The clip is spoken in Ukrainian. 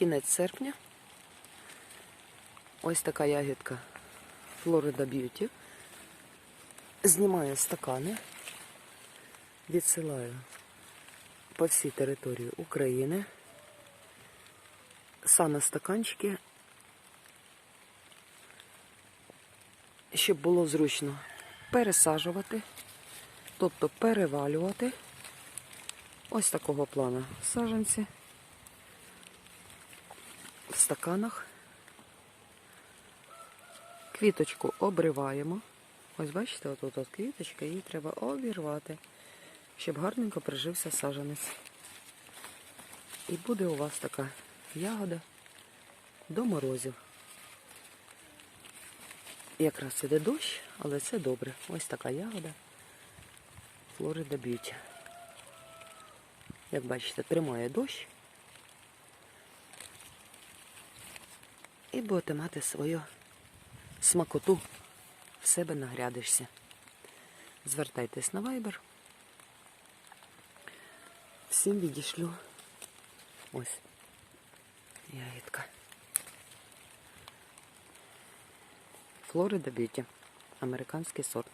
кінець серпня. Ось така ягідка Florida Beauty. Знімаю стакани, відсилаю по всій території України. Саме стаканчики, щоб було зручно пересаджувати, тобто перевалювати. Ось такого плану саджанці в стаканах. Квіточку обриваємо. Ось бачите, отут от квіточка, її треба обірвати, щоб гарненько прижився саджанець. І буде у вас така ягода до морозів. Якраз іде дощ, але це добре. Ось така ягода Florida Beauty. Як бачите, тримає дощ. І будете мати свою смакоту в себе нагрядишся. Звертайтесь на Viber. Всім відішлю. Ось. Ягідка. Флорида Б'юті. Американський сорт.